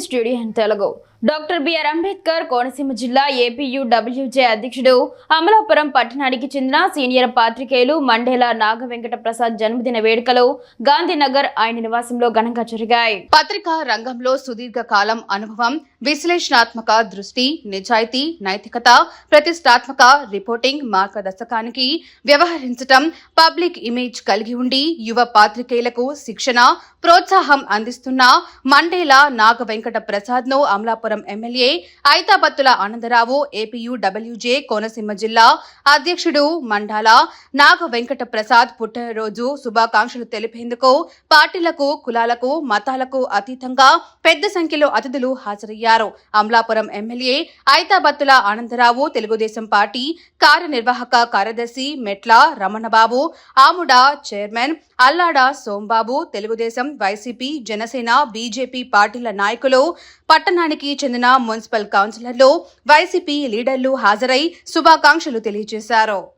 Studio in Telugu Doctor BR Ambedkar Konaseema జిల్లా APUWJ అధ్యక్షుడు అమలాపురం పట్టణానికి చెందిన సీనియర్ పాత్రికేయులు మండేల నాగ వెంకట ప్రసాద్ జన్మదిన వేడుకలు గాంధీనగర్ ఆయన నివాసంలో ఘనంగా జరిగాయి. పత్రికా రంగంలో సుదీర్ఘ కాలం అనుభవం విశ్లేషణాత్మక దృష్టి నిజాయితీ నైతికత ప్రతిష్టాత్మక రిపోర్టింగ్ మార్గదర్శకానికి వ్యవహరించటం పబ్లిక్ ఇమేజ్ కలిగి ఉండి యువ పాత్రికేయులకు శిక్షణ ప్రోత్సాహం అందిస్తున్న Mandela Naga Venkata ప్రసాద్ను Amalapuram MLA Aithabathula Anandarao APU WJ Konaseema జిల్లా అధ్యక్షుడు మండాల నాగ వెంకట ప్రసాద్ పుట్టినరోజు శుభాకాంక్షలు తెలిపేందుకు పార్టీలకు కులాలకు మతాలకు అతీతంగా పెద్ద సంఖ్యలో అతిథులు హాజరయ్యారు. అమలాపురం ఎమ్మెల్యే ఐతాబత్తుల ఆనందరావు తెలుగుదేశం పార్టీ కార్యనిర్వాహక కార్యదర్శి Metla Ramanababu Amuda chairman Allada Sombabu Telugu Desam YCP Janasena BJP పార్టీల నాయకులు పట్టణానికి చెందిన మున్సిపల్ కౌన్సిలర్లు వైసీపీ లీడర్లు హాజరై శుభాకాంక్షలు తెలియజేశారు.